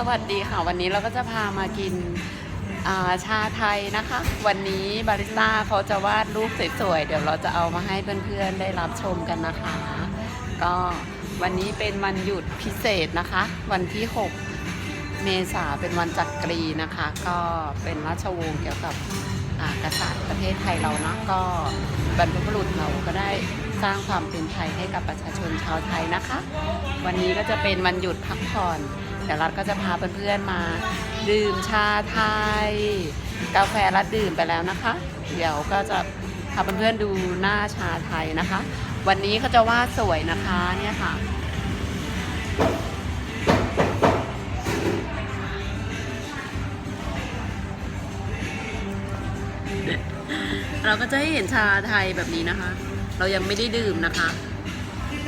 สวัสดีค่ะ วันนี้เราก็จะพามากินาชาไทยนะคะ วันนี้บาริสต้าเขาจะวาดรูปสวยๆ เดี๋ยวเราจะเอามาให้เพื่อนๆ ได้รับชมกันนะคะ ก็วันนี้เป็นวันหยุดพิเศษนะคะ วันที่ 6 เมษาเป็นวันจักรีนะคะ ก็เป็นราชวงศ์เกี่ยวกับกษัตริย์ประเทศไทยเราเนาะก็บรรพบุรุษเราก็ได้สร้างความเป็นไทยให้กับประชาชนชาวไทยนะคะ วันนี้ก็จะเป็นวันหยุดพักผ่อน เดี๋ยวรัฐก็จะพาเพื่อนๆมา ดื่มชาไทย กาแฟรัดดื่มไปแล้วนะคะ เดี๋ยวก็จะพาเพื่อนๆดูหน้าชาไทยนะคะ วันนี้เขาจะวาดสวยนะคะเนี่ยค่ะเราก็จะให้เห็นชาไทยแบบนี้นะคะ เรายังไม่ได้ดื่มนะคะ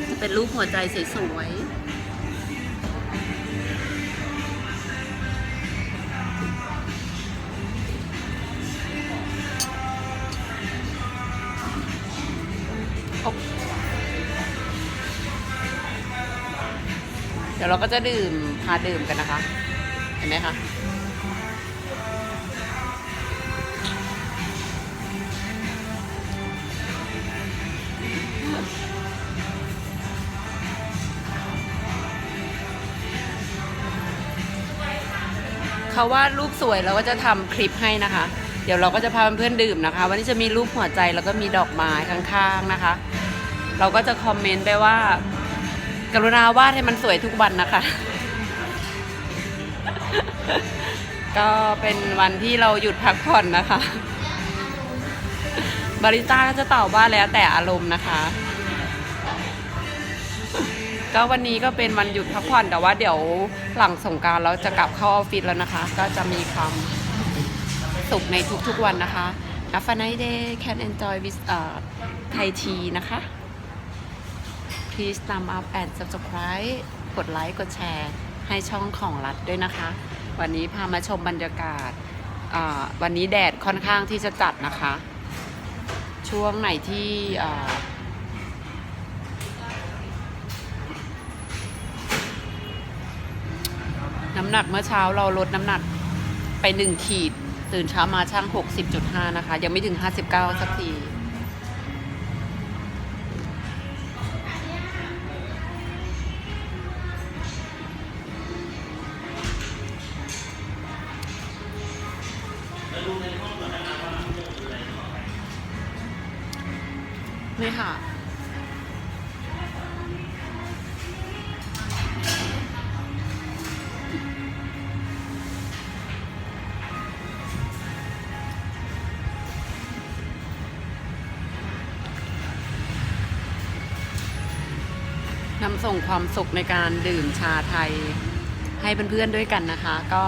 จะเป็นรูปหัวใจสวยๆ ยวเราก็จะดื่มพาดื่มกันนะคะ เห็นไหมคะเขาวาดรูปสวยเราก็จะทำคลิปให้นะคะ เดี๋ยวเราก็จะพาเพื่อนๆดื่มนะคะ วันนี้จะมีรูปหัวใจแล้วก็มีดอกไม้ข้างๆนะคะ เราก็จะคอมเมนต์ไปว่า กรุณาวาดให้มันสวยทุกวันนะคะ ก็เป็นวันที่เราหยุดพักผ่อนนะคะ บาริสต้าก็จะตอบว่าแล้วแต่อารมณ์นะคะ ก็วันนี้ก็เป็นวันหยุดพักผ่อนแต่ว่าเดี๋ยวหลังสงการเราจะกลับเข้าออฟฟิศแล้วนะคะ ก็จะมีความสุขในทุกๆวันนะคะ Have a nice day can enjoy with uh, Thai tea นะคะ please thumb up and subscribe กดไลค์กดแชร์ให้ช่องของรัฐด้วยนะคะ วันนี้พามาชมบรรยากาศ วันนี้แดดค่อนข้างที่จะจัดนะคะ ช่วงไหนที่น้ำหนักเมื่อเช้าเราลดน้ำหนักไปหนึ่งขีด ตื่นเช้ามาช่าง 60.5 นะคะ ยังไม่ถึง 59 สักที นำส่งความสุขในการดื่มชาไทยให้เพื่อนๆด้วยกันนะคะ ก็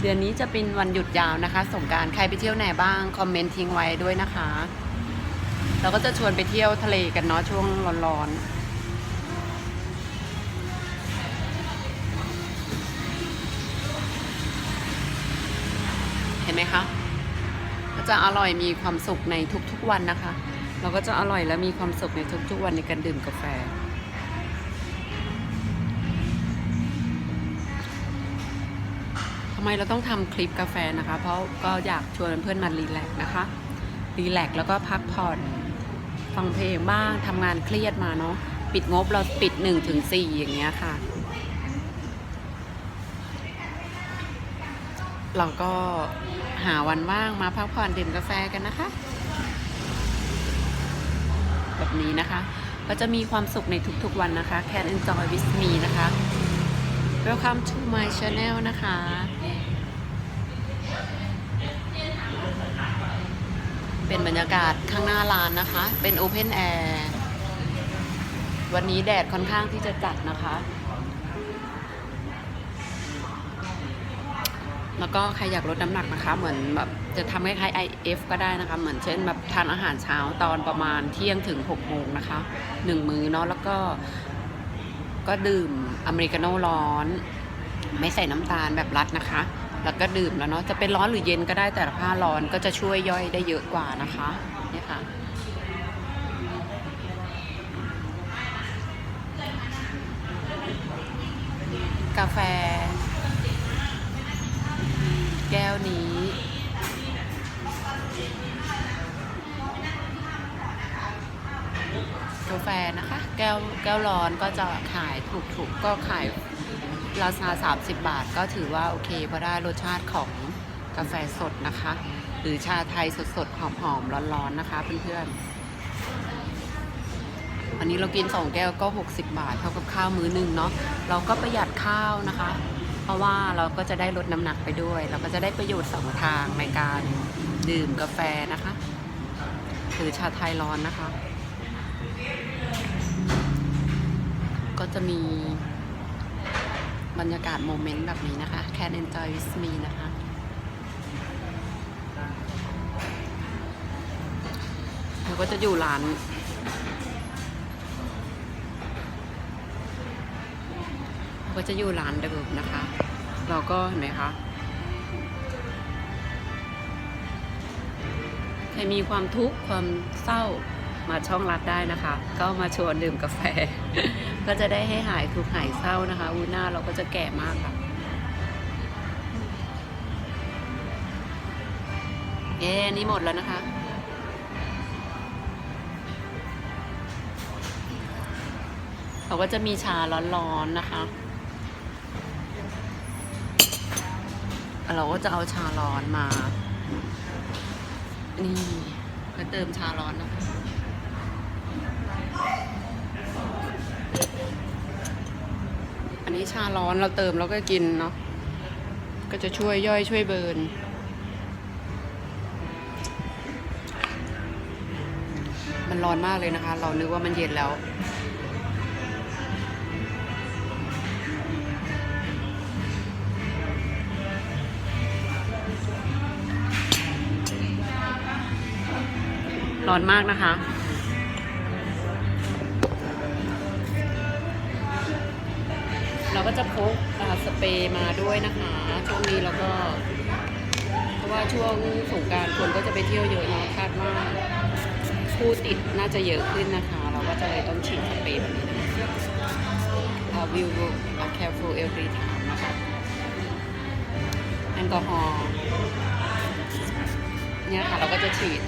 เดือนนี้จะเป็นวันหยุดยาวนะคะ สงการใครไปเที่ยวไหนบ้าง คอมเมนต์ทิ้งไว้ด้วยนะคะ เราก็จะชวนไปเที่ยวทะเลกันเนาะช่วงร้อนๆเห็นไหมคะ ก็จะอร่อยมีความสุขในทุกๆวันนะคะ เราก็จะอร่อยและมีความสุขในทุกๆวันในการดื่มกาแฟำไมเราต้องทำคลิปกาแฟนะคะ เพราะก็อยากชวนเพื่อนมารีแลกซ์นะคะ รีแลกซ์แล้วก็พักผ่อนฟังเพลงบ้างทำงานเครียดมาเนาะปิดงบเราปิด1ถึง4อย่างเงี้ยค่ะ เราก็หาวันว่างมาพักผ่อนดื่มกาแฟกันนะคะ แบบนี้นะคะ ก็จะมีความสุขในทุกๆวันนะคะ Can enjoy with me นะคะ Welcome to my channel นะคะ เป็นบรรยากาศข้างหน้าร้านนะคะ เป็น Open Air วันนี้แดดค่อนข้างที่จะจัดนะคะ แล้วก็ใครอยากลดน้ำหนักนะคะ เหมือนแบบจะทำคล้ายๆ IF ก็ได้นะคะ เหมือนเช่นแบบทานอาหารเช้าตอนประมาณเที่ยงถึง6โมงนะคะหนึ่งมื้อเนาะแล้วก็ก็ดื่ม อเมริกาโน่ร้อน ไม่ใส่น้ำตาลแบบรัดนะคะ แล้วก็ดื่มแล้วเนาะจะเป็นร้อนหรือเย็นก็ได้แต่ถ้าร้อนก็จะช่วยย่อยได้เยอะกว่านะคะเนี่ยค่ะกาแฟ แก้วนี้ กาแฟนะคะ ก้วแก้วร้อนก็จะขายถูกๆก็ขายราคา 30 บาท ก็ถือว่าโอเคเพราะได้รสชาติของกาแฟสดนะคะ หรือชาไทยสดๆ หอมๆ ร้อนๆ นะคะเพื่อนๆ วันนี้เรากิน 2 แก้วก็ 60 บาท เท่ากับข้าวมื้อหนึ่งเนาะเราก็ประหยัดข้าวนะคะ เพราะว่าเราก็จะได้ลดน้ำหนักไปด้วย เราก็จะได้ประโยชน์สองทางในการดื่มกาแฟนะคะ หรือชาไทยร้อนนะคะ ก็จะมีบรรยากาศโมเมนต์แบบนี้นะคะ Can enjoy with me นะคะ เราก็จะอยู่ร้านเราก็จะอยู่ร้านเดิมนะคะ เราก็เห็นไหมคะใครมีความทุกข์ความเศร้ามาช่องรัดได้นะคะ ก็มาชวนดื่มกาแฟ ก็จะได้ให้หายทุกหายเศร้านะคะอูหน้าเราก็จะแก่มากค่ะเย้อันนี่หมดแล้วนะคะ เขาก็จะมีชาร้อนๆนะคะ เราก็จะเอาชาร้อนมา นี่ก็เติมชาร้อนนะคะ นี้ชาร้อนเราเติมแล้วก็กินเนาะก็จะช่วยย่อยช่วยเบิร์นมันร้อนมากเลยนะคะ เรานึกว่ามันเย็นแล้วร้อนมากนะคะ เราก็จะพกสเปรย์มาด้วยนะคะช่วงนี้แล้วก็ เพราะว่าช่วงสงการคนก็จะไปเที่ยวเยอะเนาะคาดว่าผู้ติดน่าจะเยอะขึ้นนะคะ เราก็จะเลยต้องฉีดสเปรย์แบบนี้นะคะอ่า will be careful every time นะคะแอลกอฮอล์เนี่ยค่ะเราก็จะฉีด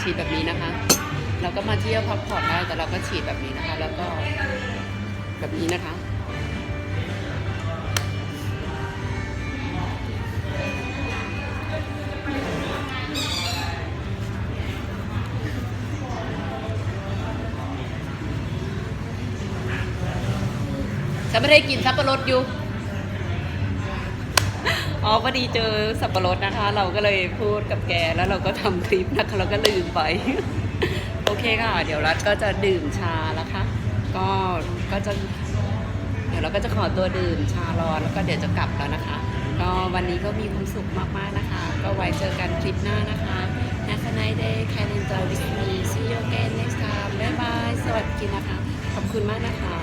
ฉีดแบบนี้นะคะ เราก็มาเที่ยวพักผ่อนได้แต่เราก็ฉีดแบบนี้นะคะ แล้วก็แบบนี้นะคะ ฉันไม่ได้กินสับปะรดอยู่ อ๋อพอดีเจอสับปะรดนะคะ เราก็เลยพูดกับแกแล้วเราก็ทำคลิปนะคะเราก็ลืมไป โอเคค่ะ เดี๋ยวรัฐก็จะดื่มชาแล้วค่ะก็ก็จะ เดี๋ยวเราก็จะขอตัวดื่มชาร้อนแล้วก็เดี๋ยวจะกลับแล้วนะคะ ก็วันนี้ก็มีความสุขมากๆนะคะ ก็ไว้เจอกันคลิปหน้านะคะ Have a nice day Can enjoy with me See you again next time บ๊ายบายสวัสดีนะคะ ขอบคุณมากนะคะ